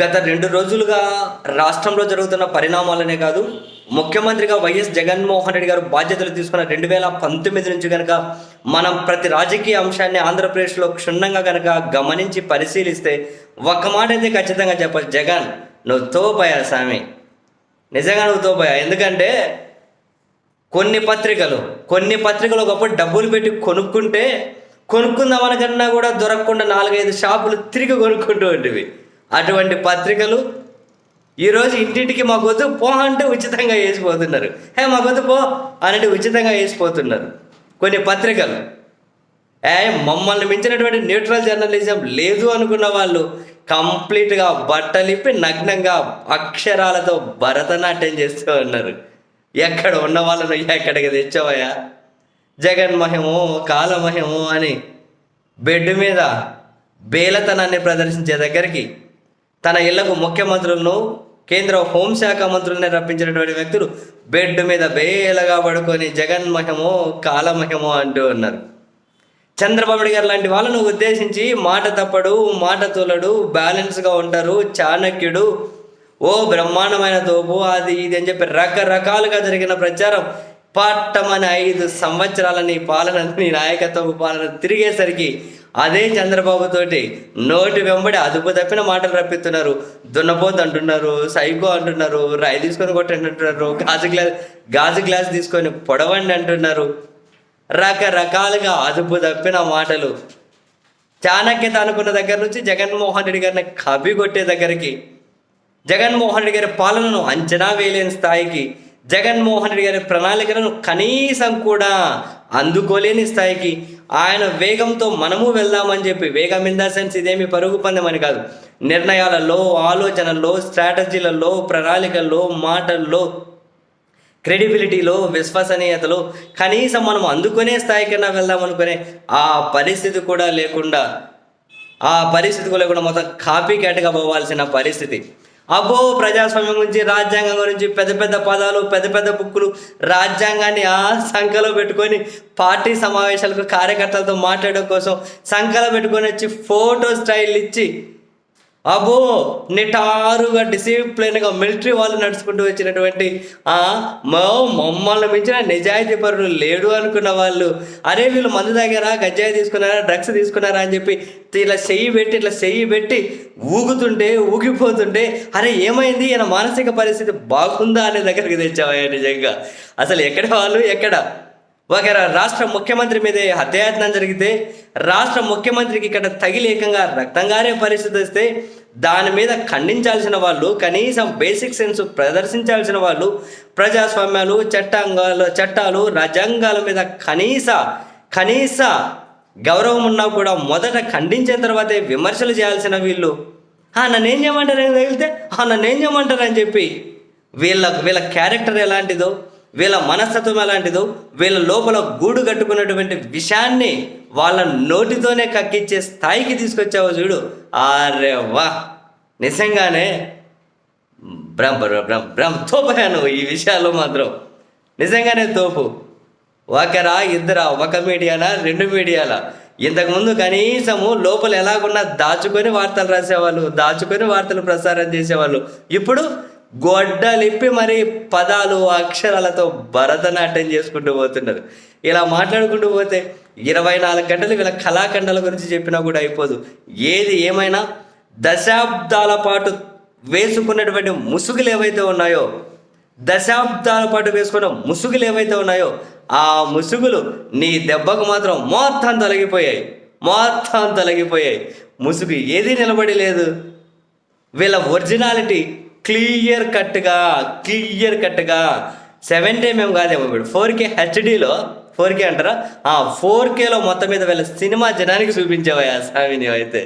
గత రెండు రోజులుగా రాష్ట్రంలో జరుగుతున్న పరిణామాలనే కాదు ముఖ్యమంత్రిగా వైఎస్ జగన్మోహన్ రెడ్డి గారు బాధ్యతలు తీసుకున్న రెండు వేల పంతొమ్మిది నుంచి కనుక మనం ప్రతి రాజకీయ అంశాన్ని ఆంధ్రప్రదేశ్లో క్షుణ్ణంగా కనుక గమనించి పరిశీలిస్తే ఒక్క మాట అయితే ఖచ్చితంగా చెప్పచ్చు. జగన్ నువ్వు తోపోయా స్వామి నిజంగా నువ్వు తోపోయా ఎందుకంటే కొన్ని పత్రికలు కొన్ని పత్రికలు ఒకప్పుడు డబ్బులు పెట్టి కొనుక్కుంటే కొనుక్కుందామనకన్నా కూడా దొరకకుండా నాలుగైదు షాపులు తిరిగి కొనుక్కుంటూ ఉండేవి. అటువంటి పత్రికలు ఈరోజు ఇంటింటికి మా వద్దు పో అంటే ఉచితంగా వేసిపోతున్నారు. హే మా వద్దు పో అని ఉచితంగా వేసిపోతున్నారు. కొన్ని పత్రికలు. ఏ మమ్మల్ని మించినటువంటి న్యూట్రల్ జర్నలిజం లేదు అనుకున్న వాళ్ళు కంప్లీట్గా బట్టలిప్పి నగ్నంగా అక్షరాలతో భరతనాట్యం చేస్తూ ఉన్నారు. ఎక్కడ ఉన్న వాళ్ళను ఎక్కడికి తెచ్చావయ్యా? జగన్మహము కాలమహము అని బెడ్ మీద బేలతనాన్ని ప్రదర్శించే దగ్గరికి తన ఇళ్ళకు ముఖ్యమంత్రులను కేంద్ర హోంశాఖ మంత్రుల్ని రప్పించినటువంటి వ్యక్తులు బెడ్ మీద బేలగా పడుకొని జగన్ మహిమో కాలమహమో అంటూ ఉన్నారు. చంద్రబాబు గారు లాంటి వాళ్ళను ఉద్దేశించి మాట తప్పడు మాట తోలడు బ్యాలెన్స్గా ఉంటారు చాణక్యుడు. ఓ బ్రహ్మాండమైన తోపు అది ఇది అని చెప్పి రకరకాలుగా జరిగిన ప్రచారం పట్టమని ఐదు సంవత్సరాల నీ పాలన నీ నాయకత్వ పాలన తిరిగేసరికి అదే చంద్రబాబు తోటి నోటి వెంబడి అదుపు తప్పిన మాటలు రప్పిస్తున్నారు. దున్నపోతు అంటున్నారు సైకో అంటున్నారు రై తీసుకొని కొట్టండి అంటున్నారు గాజు గ్లాస్ గాజు గ్లాస్ తీసుకొని పొడవండి అంటున్నారు. రకరకాలుగా అదుపు తప్పిన మాటలు. చాణక్యత అనుకున్న దగ్గర నుంచి జగన్మోహన్ రెడ్డి గారిని కవి కొట్టే దగ్గరికి. జగన్మోహన్ రెడ్డి గారి పాలనను అంచనా వేయలేని స్థాయికి. జగన్మోహన్ రెడ్డి గారి ప్రణాళికలను కనీసం కూడా అందుకోలేని స్థాయికి. ఆయన వేగంతో మనము వెళ్దామని చెప్పి వేగం ఇన్ ద సెన్స్ ఇదేమి పరుగు పందమని కాదు. నిర్ణయాలలో ఆలోచనల్లో స్ట్రాటజీలలో ప్రణాళికల్లో మాటల్లో క్రెడిబిలిటీలో విశ్వసనీయతలో కనీసం మనం అందుకునే స్థాయికైనా వెళ్దాం అనుకునే ఆ పరిస్థితి కూడా లేకుండా ఆ పరిస్థితి కూడా లేకుండా మొత్తం కాపీ క్యాట్గా పోవాల్సిన పరిస్థితి. అబ్బో ప్రజాస్వామ్యం గురించి రాజ్యాంగం గురించి పెద్ద పెద్ద పదాలు పెద్ద పెద్ద బుక్కులు రాజ్యాంగాన్ని ఆ సంఖలో పెట్టుకొని పార్టీ సమావేశాలకు కార్యకర్తలతో మాట్లాడడం కోసం సంఖలో పెట్టుకొని వచ్చి ఫోటో స్టైల్ ఇచ్చి అబ్బో నిటారుగా డిసిప్లిన్గా మిలిటరీ వాళ్ళు నడుచుకుంటూ వచ్చినటువంటి ఆ మమ్మల్ని మించిన నిజాయితీ పరులు లేడు అనుకున్న వాళ్ళు. అరే వీళ్ళు మందు తాగారా గజ్జాయి తీసుకున్నారా డ్రగ్స్ తీసుకున్నారా అని చెప్పి ఇట్లా చెయ్యి పెట్టి ఇట్లా చెయ్యి పెట్టి ఊగుతుంటే ఊగిపోతుంటే అరే ఏమైంది? ఈయన మానసిక పరిస్థితి బాగుందా అనే దగ్గరికి తెచ్చావయ్యా నిజంగా. అసలు ఎక్కడ వాళ్ళు? ఎక్కడ? ఒకవేళ రాష్ట్ర ముఖ్యమంత్రి మీద హత్యాయత్నం జరిగితే రాష్ట్ర ముఖ్యమంత్రికి ఇక్కడ తగిలి ఏకంగా రక్తంగారే పరిస్థితి వస్తే దాని మీద ఖండించాల్సిన వాళ్ళు కనీసం బేసిక్ సెన్స్ ప్రదర్శించాల్సిన వాళ్ళు ప్రజాస్వామ్యాలు చట్టాంగాలు చట్టాలు రాజ్యాంగాల మీద కనీస కనీస గౌరవం ఉన్నా కూడా మొదట ఖండించిన తర్వాతే విమర్శలు చేయాల్సిన వీళ్ళు. "ఆ, నన్ను తగిలితే నన్నేం నన్ను ఏం చెప్పి వీళ్ళ వీళ్ళ క్యారెక్టర్ ఎలాంటిదో వీళ్ళ మనస్తత్వం ఎలాంటిదో వీళ్ళ లోపల గూడు కట్టుకున్నటువంటి విషయాన్ని వాళ్ళ నోటితోనే కక్కిచ్చే స్థాయికి తీసుకొచ్చావు చూడు. అరే వా! నిజంగానే బ్రహ్మ బ్రహ్మ బ్రహ్మ తోపాను ఈ విషయాల్లో మాత్రం. నిజంగానే తోపు. ఒకరా ఇద్దరా ఒక మీడియానా రెండు మీడియాలా? ఇంతకుముందు కనీసము లోపల ఎలాగున్నా దాచుకొని వార్తలు రాసేవాళ్ళు దాచుకొని వార్తలు ప్రసారం చేసేవాళ్ళు. ఇప్పుడు గొడ్డలిప్పి మరి పదాలు అక్షరాలతో భరతనాట్యం చేసుకుంటూ పోతున్నారు. ఇలా మాట్లాడుకుంటూ పోతే ఇరవై నాలుగు గంటలు వీళ్ళ కళాఖండాల గురించి చెప్పినా కూడా అయిపోదు. ఏది ఏమైనా దశాబ్దాల పాటు వేసుకున్నటువంటి ముసుగులు ఏవైతే ఉన్నాయో దశాబ్దాల పాటు వేసుకున్న ముసుగులు ఏవైతే ఉన్నాయో ఆ ముసుగులు నీ దెబ్బకు మాత్రం మొత్తం తొలగిపోయాయి. మొత్తం తొలగిపోయాయి. ముసుగు ఏది నిలబడి లేదు వీళ్ళ ఒరిజినాలిటీ క్లియర్ కట్గా క్లియర్ కట్గా. సెవెంటీ మేము కాదేమో వీడు. ఫోర్ కే హెచ్డీలో ఫోర్ కే అంటారా? ఆ ఫోర్ కేలో మొత్తం మీద వీళ్ళ సినిమా జనానికి చూపించేవా స్వామిని అయితే